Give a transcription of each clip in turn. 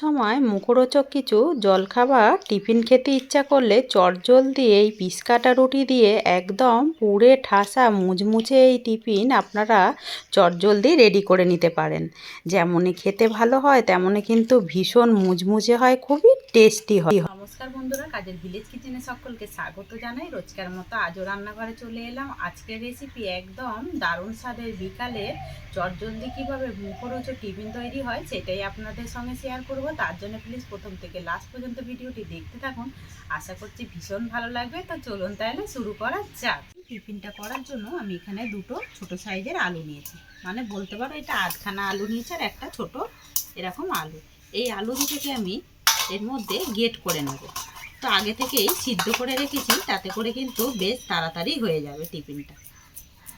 সময় মুখরোচক কিছু জলখাবার, টিফিন খেতে ইচ্ছা করলে চটজলদি এই পিসকাটা রুটি দিয়ে একদম পুড়ে ঠাসা মুচমুচে এই টিফিন আপনারা চটজলদি রেডি করে নিতে পারেন। যেমনই খেতে ভালো হয়, তেমনই কিন্তু ভীষণ মুচমুচে হয়, খুবই টেস্টি হয়। নমস্কার বন্ধুরা, কাজের ভিলেজ কিচেনে সকলকে স্বাগত জানাই। রোজকার মতো আজও রান্নাঘরে চলে এলাম। আজকের রেসিপি একদম দারুণ স্বাদের। বিকালে চটজলদি কীভাবে মুখরোচক টিফিন তৈরি হয় সেটাই আপনাদের সঙ্গে শেয়ার করব। তার জন্য প্লিজ প্রথম থেকে লাস্ট পর্যন্ত ভিডিওটি দেখতে থাকুন। আশা করছি ভীষণ ভালো লাগবে। তো চলুন তাহলে শুরু করা যাক। টিফিনটা করার জন্য আমি এখানে দুটো ছোট সাইজের আলু নিয়েছি। মানে বলতে পারো এটা আধখানা আলু নিয়েছে আর একটা ছোট এরকম আলু। এই আলু দুটোকে আমি এর মধ্যে গেট করে নেব। তো আগে থেকেই সিদ্ধ করে রেখেছি, তাতে করে কিন্তু বেশ তাড়াতাড়ি হয়ে যাবে টিফিনটা।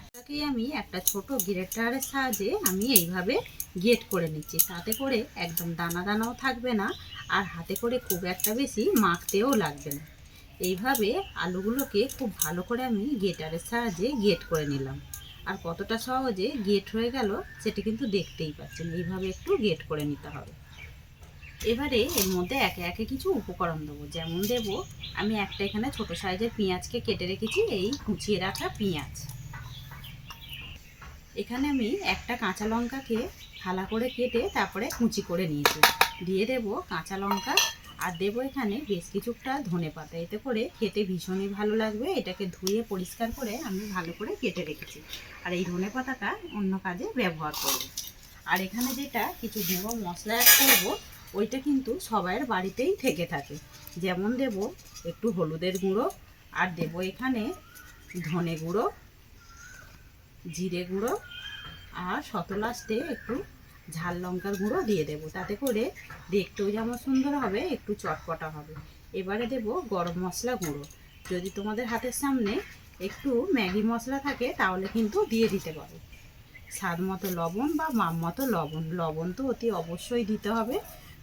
এটাকেই আমি একটা ছোট গ্রেটারের সাহায্যে আমি এইভাবে গেট করে নিচ্ছি। তাতে করে একদম দানা দানাও থাকবে না, আর হাতে করে খুব একটা বেশি মাখতেও লাগবে না। এইভাবে আলুগুলোকে খুব ভালো করে আমি গেটারের সাহায্যে গেট করে নিলাম। আর কতটা সহজে গেট হয়ে গেল, সেটি কিন্তু দেখতেই পাচ্ছেন। এইভাবে একটু গেট করে নিতে হবে। এবারে এর মধ্যে একে একে কিছু উপকরণ দেবো। যেমন দেব, আমি একটা এখানে ছোট সাইজের পেঁয়াজকে কেটে রেখেছি, এই কুচিয়ে রাখা পেঁয়াজ। এখানে আমি একটা কাঁচা লঙ্কাকে থালা করে কেটে তারপরে কুচি করে নিয়েছি। দিয়ে দেব কাঁচা লঙ্কা, আর দেবো এখানে বেশ কিছুটা ধনে পাতা। এতে করে খেতে ভীষণই ভালো লাগবে। এটাকে ধুয়ে পরিষ্কার করে আমি ভালো করে কেটে রেখেছি। আর এই ধনে পাতাটা অন্য কাজে ব্যবহার করব। আর এখানে যেটা কিছু গুঁড়ো মশলা অ্যাড করব ওইটা কিন্তু সবার বাড়িতেই থেকে থাকে। যেমন দেব একটু হলুদের গুঁড়ো, আর দেব এখানে ধনে গুঁড়ো, জিরে গুঁড়ো, আর শতলাস্টে একটু ঝাল লঙ্কার গুঁড়ো দিয়ে দেবো। তাতে করে দেখতেও যেমন সুন্দর হবে, একটু চটপটা হবে। এবারে দেব গরম মশলা গুঁড়ো। যদি তোমাদের হাতের সামনে একটু ম্যাগি মশলা থাকে, তাহলে কিন্তু দিয়ে দিতে পারো। স্বাদ মতো লবণ বা মাম মতো লবণ। লবণ তো অতি অবশ্যই দিতে হবে।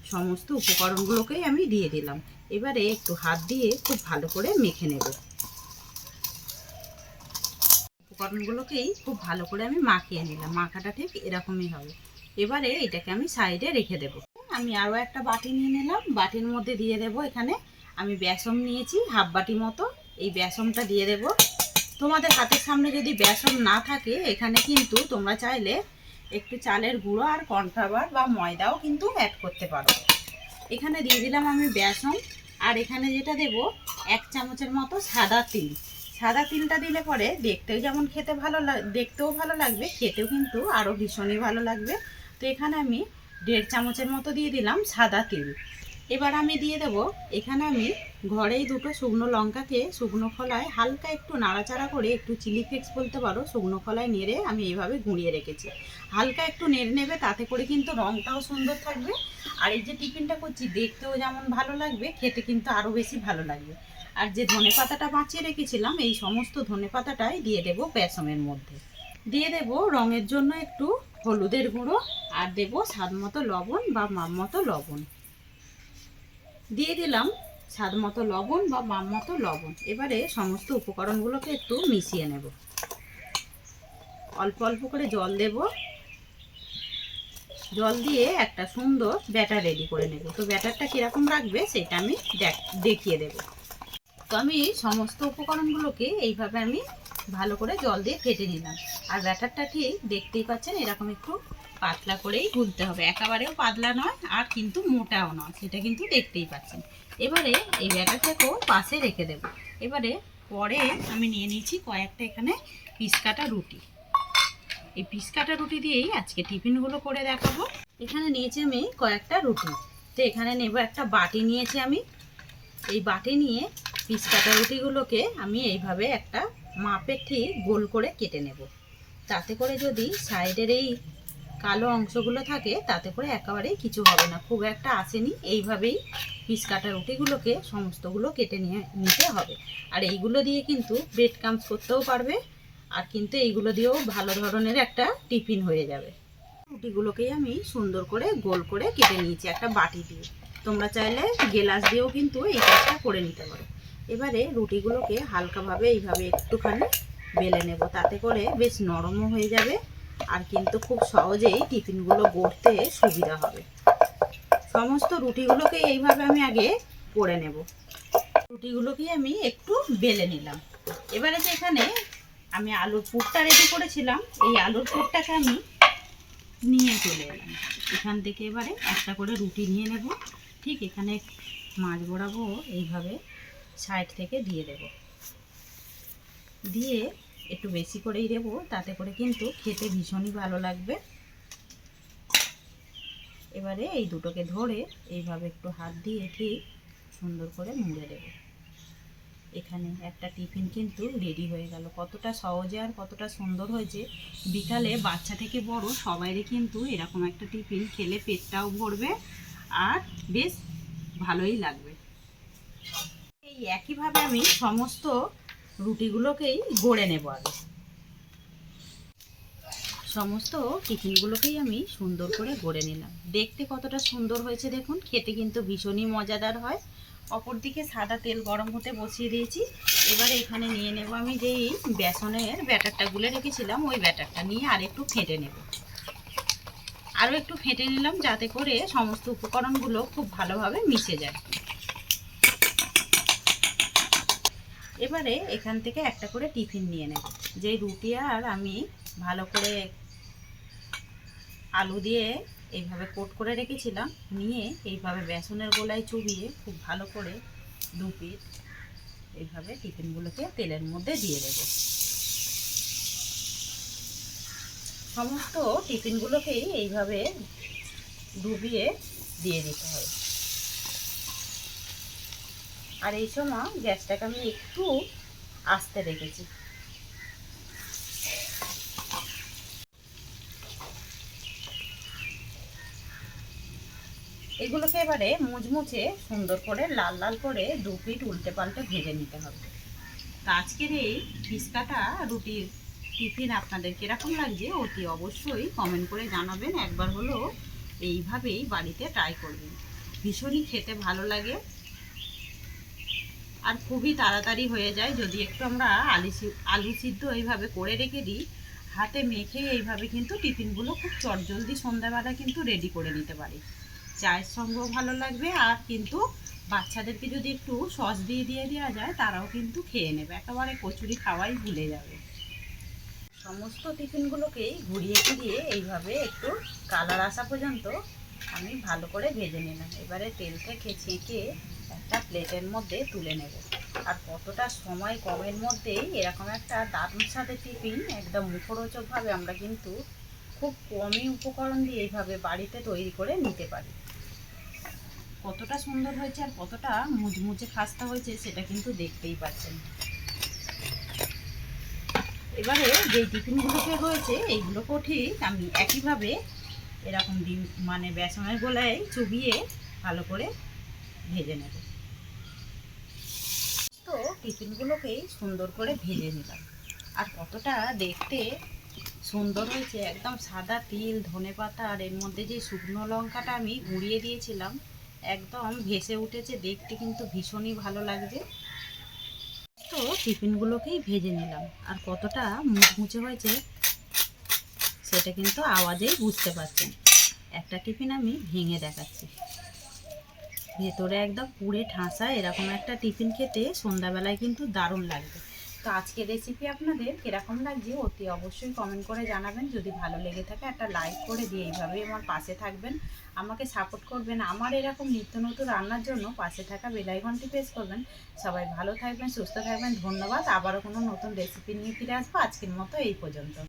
সমস্ত উপকরণগুলোকেই আমি দিয়ে দিলাম। এবারে একটু হাত দিয়ে খুব ভালো করে মেখে নেব। উপকরণগুলোকেই খুব ভালো করে আমি মাখিয়ে নিলাম। মাখাটা ঠিক এরকমই হবে। এবারে এটাকে আমি সাইডে রেখে দেব। আমি আরও একটা বাটি নিয়ে নিলাম। বাটির মধ্যে দিয়ে দেব এখানে। আমি বেসন নিয়েছি হাফ বাটি মতো। এই বেসনটা দিয়ে দেব। তোমাদের হাতের সামনে যদি বেসন না থাকে, এখানে কিন্তু তোমরা চাইলে একটু চালের গুঁড়ো আর কর্নফ্লাওয়ার বা ময়দাও কিন্তু অ্যাড করতে পারো। এখানে দিয়ে দিলাম আমি বেসন, আর এখানে যেটা দেব, এক চামচের মতো সাদা তিল। সাদা তিলটা দিলে পরে দেখতেও যেমন খেতে ভালো দেখতেও ভালো লাগবে, খেতেও কিন্তু আরও ভীষণই ভালো লাগবে। তো এখানে আমি দেড় চামচের মতো দিয়ে দিলাম সাদা তিল। এবার আমি দিয়ে দেব। এখানে আমি ঘরেই দুটো শুকনো লঙ্কাকে শুকনো খোলায় হালকা একটু নাড়াচাড়া করে একটু চিলি ফ্লেক্স বলতে পারো, শুকনো খোলায় নেড়ে আমি এইভাবে গুঁড়িয়ে রেখেছি। হালকা একটু নেড়ে নেবে, তাতে করে কিন্তু রঙটাও সুন্দর থাকবে। আর এই যে টিফিনটা করছি, দেখতেও যেমন ভালো লাগবে, খেতে কিন্তু আরও বেশি ভালো লাগবে। আর যে ধনে পাতাটা বাঁচিয়ে রেখেছিলাম, এই সমস্ত ধনে পাতাটাই দিয়ে দেবো বেসনের মধ্যে। দিয়ে দেব রঙের জন্য একটু হলুদের গুঁড়ো, আর দেব স্বাদ মতো লবণ বা মাপ মতো লবণ। দিয়ে দিলাম স্বাদ মতো লবণ বা মাম মতো লবণ। এবারে সমস্ত উপকরণগুলোকে একটু মিশিয়ে নেব। অল্প অল্প করে জল দেব। জল দিয়ে একটা সুন্দর ব্যাটার রেডি করে নেব। তো ব্যাটারটা কীরকম রাখবে সেটা আমি দেখিয়ে দেব। তো আমি সমস্ত উপকরণগুলোকে এইভাবে আমি ভালো করে জল দিয়ে ফেটে নিলাম। আর ব্যাটারটা ঠিক দেখতেই পাচ্ছেন এরকম একটু পাতলা করেই গুলতে হবে। একেবারেও পাতলা নয়, আর কিন্তু মোটাও নয়। সেটা কিন্তু দেখতেই পাচ্ছেন। এবারে এই ব্যাটাটাকেও পাশে রেখে দেব। এবারে পরে আমি নিয়ে নিয়েছি কয়েকটা এখানে পিস কাটা রুটি। এই পিস কাটা রুটি দিয়েই আজকে টিফিনগুলো করে দেখাবো। এখানে নিয়েছি আমি কয়েকটা রুটি। তো এখানে নেব একটা বাটি নিয়েছি আমি। এই বাটি নিয়ে পিসকাটা রুটিগুলোকে আমি এইভাবে একটা মাপের ঠিক গোল করে কেটে নেব। তাতে করে যদি সাইডের এই কালো অংশগুলো থাকে, তাতে করে একেবারেই কিছু হবে না। খুব একটা আসেনি, এইভাবেই পিস কাটা রুটিগুলোকে সমস্তগুলো কেটে নিয়ে নিতে হবে। আর এইগুলো দিয়ে কিন্তু ব্রেড কামস করতেও পারবে, আর কিন্তু এইগুলো দিয়েও ভালো ধরনের একটা টিফিন হয়ে যাবে। রুটিগুলোকেই আমি সুন্দর করে গোল করে কেটে নিয়েছি একটা বাটি দিয়ে। তোমরা চাইলে গেলাস দিয়েও কিন্তু এই কাজটা করে নিতে পারো। এবারে রুটিগুলোকে হালকাভাবে এইভাবে একটুখানি বেলে নেব, তাতে করে বেশ নরমও হয়ে যাবে। আর কিন্তু খুব সহজেই টিফিনগুলো গড়তে সুবিধা হবে। সমস্ত রুটিগুলোকে এইভাবে আমি আগে করে নেব। রুটিগুলোকে আমি একটু বেলে নিলাম। এবারে যে এখানে আমি আলুর পুরটা রেডি করেছিলাম, এই আলুর পুরটাকে আমি নিয়ে চলে এলাম। এখান থেকে এবারে একটা করে রুটি নিয়ে নেব। ঠিক এখানে মাছ বড়াবো এইভাবে সাইড থেকে দিয়ে দেব। দিয়ে একটু বেশি করেই দেবো, তাতে করে কিন্তু খেতে ভীষণই ভালো লাগবে। এবারে এই দুটোকে ধরে এইভাবে একটু হাত দিয়ে ঠিক সুন্দর করে মুড়ে দেব। এখানে একটা টিফিন কিন্তু রেডি হয়ে গেল। কতটা সহজে আর কতটা সুন্দর হয়েছে। বিকালে বাচ্চা থেকে বড় সবাইরই কিন্তু এরকম একটা টিফিন খেলে পেটটাও ভরবে আর বেশ ভালোই লাগবে। এই একইভাবে আমি সমস্ত রুটিগুলোকেই গড়ে নেব আগে। সমস্ত টিফিনগুলোকেই আমি সুন্দর করে গড়ে নিলাম। দেখতে কতটা সুন্দর হয়েছে দেখুন, খেতে কিন্তু ভীষণই মজাদার হয়। অপরদিকে সাদা তেল গরম হতে বসিয়ে দিয়েছি। এবারে এখানে নিয়ে নেব আমি যেই বেসনের ব্যাটারটা গুলে রেখেছিলাম, ওই ব্যাটারটা নিয়ে আর একটু ফেটে নেব। আরও একটু ফেটে নিলাম যাতে করে সমস্ত উপকরণগুলো খুব ভালোভাবে মিশে যায়। এবারে এখান থেকে একটা করে টিফিন নিয়ে নেব। যে রুটি আর আমি ভালো করে আলু দিয়ে এইভাবে কোট করে রেখেছিলাম, নিয়ে এইভাবে বেসনের গোলায় চুবিয়ে খুব ভালো করে দু পিট এইভাবে টিফিনগুলোকে তেলের মধ্যে দিয়ে দেব। সমস্ত টিফিনগুলোকেই এইভাবে ডুবিয়ে দিয়ে দিতে হবে। আর এই সময় গ্যাসটাকে আমি একটু আস্তে রেখেছি। এগুলোকে এবারে মুচমুচে সুন্দর করে লাল লাল করে দু পিট উল্টে পাল্টে ভেজে নিতে হবে। তা আজকের এই পিসকাটা রুটির টিফিন আপনাদের কীরকম লাগছে অতি অবশ্যই কমেন্ট করে জানাবেন। একবার হলো এইভাবেই বাড়িতে ট্রাই করবেন। ভীষণই খেতে ভালো লাগে। আর খুবই তাড়াতাড়ি হয়ে যায়। যদি একটু আমরা আলু আলু সিদ্ধ এইভাবে করে রেখে দিই, হাতে মেখে এইভাবে কিন্তু টিফিনগুলো খুব চটজলদি সন্ধ্যাবেলা কিন্তু রেডি করে নিতে পারি। চায়ের সঙ্গেও ভালো লাগবে আর কিন্তু বাচ্চাদেরকে যদি একটু সস দিয়ে দিয়ে দেওয়া যায়, তারাও কিন্তু খেয়ে নেবে। একেবারে কচুরি খাওয়াই ভুলে যাবে। সমস্ত টিফিনগুলোকেই ঘুরিয়ে ফিরিয়ে এইভাবে একটু কালার আসা পর্যন্ত আমি ভালো করে ভেজে নিলাম। এবারে তেল থেকে ছেঁকে একটা প্লেটের মধ্যে তুলে নেব। আর কতটা সময় কমের মধ্যেই এরকম একটা দারুণ সাথে টিফিন, একদম মুখরোচকভাবে আমরা কিন্তু খুব কমই উপকরণ দিয়ে এইভাবে বাড়িতে তৈরি করে নিতে পারি। কতটা সুন্দর হয়েছে আর কতটা মুচমুচে খাস্তা হয়েছে সেটা কিন্তু দেখতেই পাচ্ছেন। এবারে যে টিফিনগুলোকে হয়েছে, এইগুলোকেও ঠিক আমি একইভাবে এরকম ডিম মানে বেসনের গোলায় চুবিয়ে ভালো করে ভেজে নেব। তো টিফিনগুলোকেই সুন্দর করে ভেজে নিলাম। আর কতটা দেখতে সুন্দর হয়েছে, একদম সাদা তিল, ধনে পাতা, আর এর মধ্যে যে শুকনো লঙ্কাটা আমি গুঁড়িয়ে দিয়েছিলাম, একদম ভেসে উঠেছে, দেখতে কিন্তু ভীষণই ভালো লাগছে। তো টিফিনগুলোকেই ভেজে নিলাম। আর কতটা মুচমুচে হয়েছে, সেটা কিন্তু আওয়াজেই বুঝতে পারছেন। একটা টিফিন আমি ভেঙে দেখাচ্ছি। ভেতরে একদম পুড়ে ঠাসা এরকম একটা টিফিন খেতে সন্ধ্যাবেলায় কিন্তু দারুণ লাগবে। তো আজকের রেসিপি আপনাদের কীরকম লাগছে অতি অবশ্যই কমেন্ট করে জানাবেন। যদি ভালো লেগে থাকে একটা লাইক করে দিয়ে এইভাবেই আমার পাশে থাকবেন। আমাকে সাপোর্ট করবেন। আমার এরকম নিত্য নতুন রান্নার জন্য পাশে থাকা বেলাইঘন্টি প্রেস করবেন। সবাই ভালো থাকবেন, সুস্থ থাকবেন। ধন্যবাদ। আবারও কোনো নতুন রেসিপি নিয়ে ফিরে আসব। আজকের মতো এই পর্যন্ত।